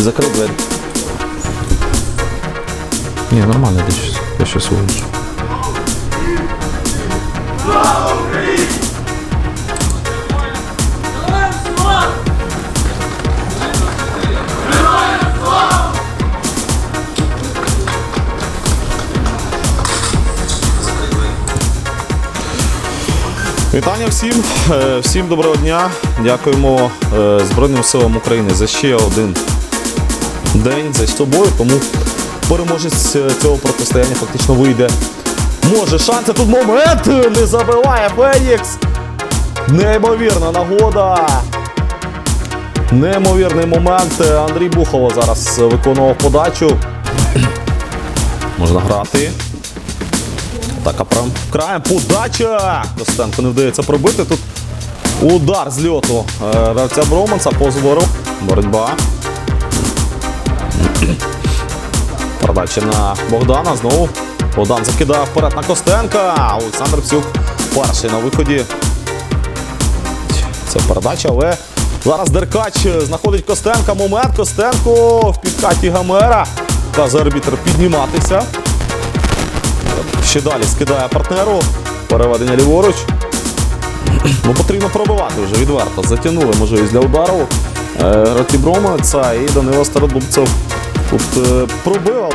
Закрий двері. Ні, нормально, я щось, я щось вийду. Вітання всім, Е, всім доброго дня. Дякуємо е, Збройним силам України за ще один день за тобою. Тому переможець е, цього протистояння фактично вийде. Може, шанси тут момент не забиває Фенікс. Неймовірна нагода. Неймовірний момент. Андрій Бухово зараз виконував подачу. Можна грати. Атака прям краєм. Подача! Костенко не вдається пробити. Тут удар з льоту е, гравця Броманса по збору. Боротьба. Передача на Богдана. Знову Богдан закидає вперед на Костенка. Олександр Псюк перший на виході. Це передача, але зараз Деркач знаходить Костенка. Момент Костенко в підкаті Гамера. Каже арбітр підніматися. Ще далі скидає партнеру. Переведення ліворуч. Ну, потрібно пробивати вже відверто. Затягнули можливість для удару. Е, Гравці Броманця і Данило Стародубцев тут е, пробив.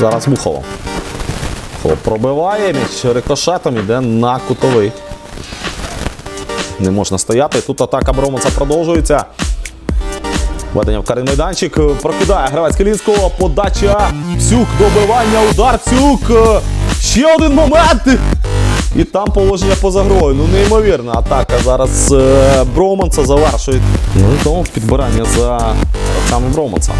Зараз Мухово. Пробиває, м'яч рикошетом іде на кутовий. Не можна стояти. Тут атака Броманця продовжується. Введення в карний майданчик. Прокидає гравець Келінського. Подача. Псюк. Добивання. Удар. Псюк. Ще один момент. І там положення поза грою. Ну, неймовірна атака. Зараз е, Броманса завершує. Ну і тому підбирання за гравцями Броманса.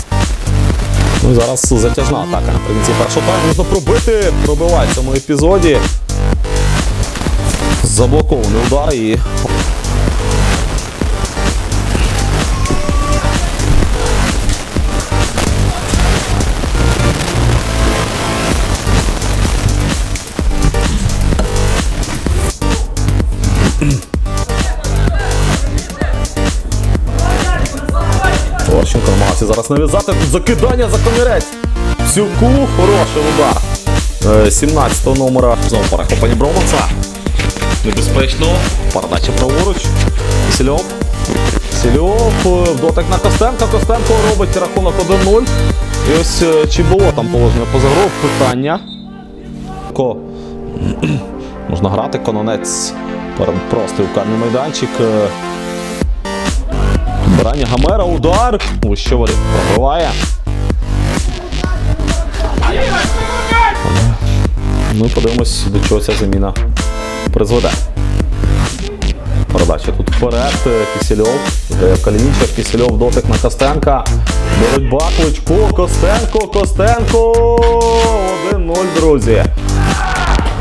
Ну зараз затяжна атака. Наприкінці першого тайму можна пробити. Пробиває в цьому епізоді. Заблокований удар і зараз нав'язати. Тут закидання за комірець. Цюку хороший удар. Е, 17-го номера. Знову перехоплення Броманса. Небезпечно. Передача праворуч. Кисельов. Кисельов. е, Дотик на Костенка. Костенко робить рахунок 1-0. І ось е, чи було там положення поза грою? Питання. Ко. Можна грати. Кононець перед простий карний майданчик. Е, Гамера, удар. Вищеволі пробиває. Ми подивимось, до чого ця заміна призведе. Передача тут вперед. Кисельов. Калінічев, Кисельов, дотик на Костенка. Боротьба, Кличко, Костенко, Костенко. 1-0, друзі.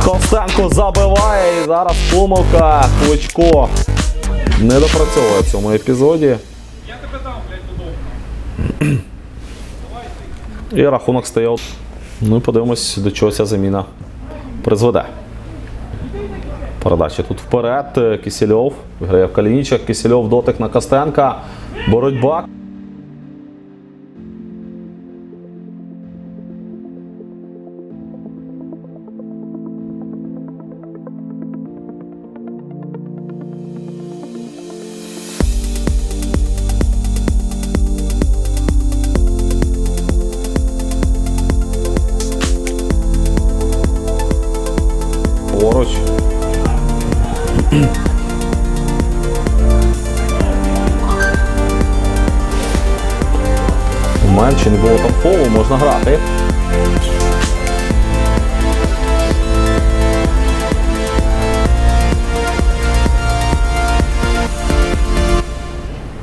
Костенко забиває і зараз помилка. Кличко не допрацьовує в цьому епізоді. І рахунок стояв. Ну і подивимось, до чого ця заміна призведе. Передача тут вперед. Кисельов. Грає в Калінічах. Кисельов дотик на Костенка. Боротьба. Менше не було там фолу, можна грати.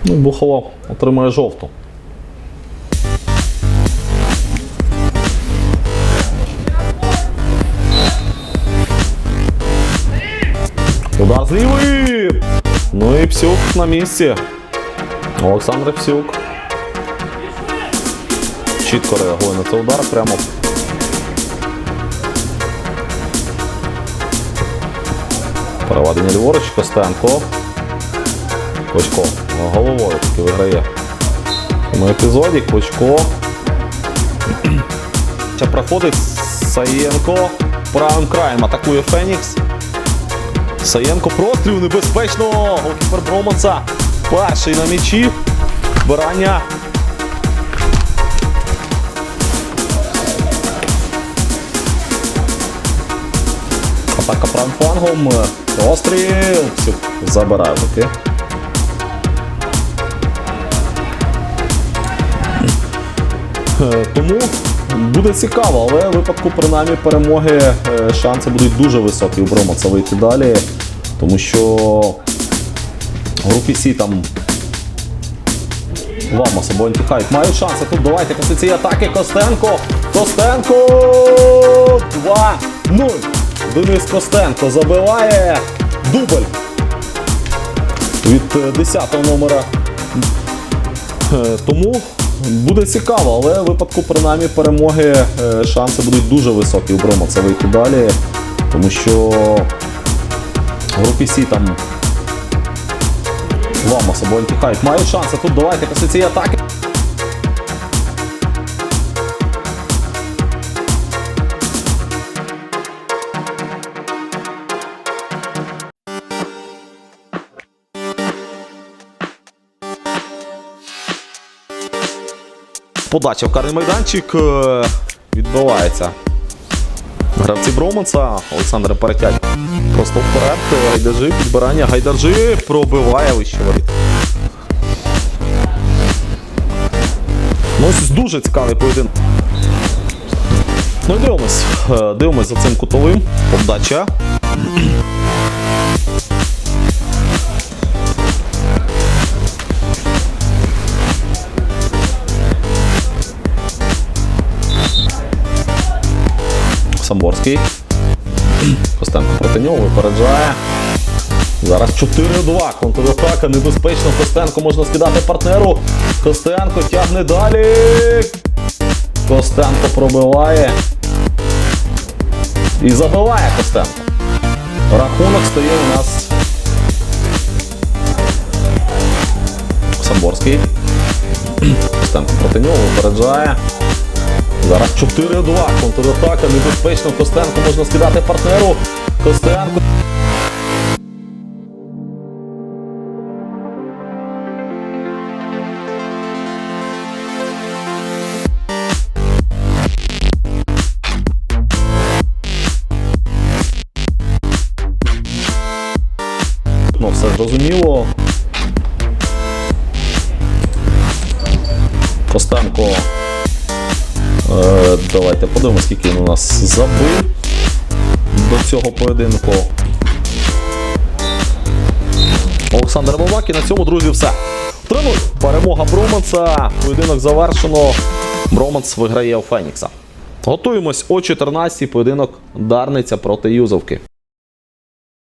Ну, Бухало отримує жовту. Удар з! Ну і Псюк на місці. Олександр Псюк. Чітко реагує на цей удар прямо. Переведення ліворуч, Костенко. Кочко головою таки виграє цьому епізоді Клочко. Ще проходить Саєнко. Правим краєм атакує Фенікс. Саєнко простріл небезпечно. Голкіпер Броманса. Перший на м'ячі. Збирання. Атака правим флангом. Постріл. Все, забираю таки. Е, Тому буде цікаво, але в випадку принаймні перемоги е, шанси будуть дуже високі у Бромаца вийти далі. Тому що в групі Сі там Вамос або Антіхайт мають шанси. Тут давайте після цієї атаки Костенко. Костенко 2-0. Денис Костенко забиває дубль від е, 10-го номера. Е, Тому буде цікаво, але в випадку принаймні перемоги е, шанси будуть дуже високі у Бромаца вийти далі. Тому що в групі Сі там Вамос або антихайп мають шанси. Тут давайте після цієї атаки. Подача в карний майданчик е, відбувається. Гравці Броманса, Олександр Перетять. Просто вперед. е, Гайдажи, підбирання. Гайдажи пробиває вище воріт. Ну, ось дуже цікавий поєдинок. Ну і дивимось. Е, Дивимось за цим кутовим. Подача. Самборський. Костенко проти нього випереджає. Зараз 4-2. Контратака небезпечно. Костенко можна скидати партнеру. Костенко тягне далі. Костенко пробиває. І забиває Костенко. Рахунок стає у нас. Самборський. Костенко проти нього випереджає. Зараз 4-2. Контратака небезпечно. Костенко можна скидати партнеру. Костенко. Ну, все зрозуміло. Костенко. Е, давайте подивимося, скільки він у нас забив до цього поєдинку. Олександр Бабак і на цьому, друзі, все. 3-0. Перемога Броманса. Поєдинок завершено. Броманс виграє у Фенікса. Готуємось о 14-й поєдинок Дарниця проти Юзовки.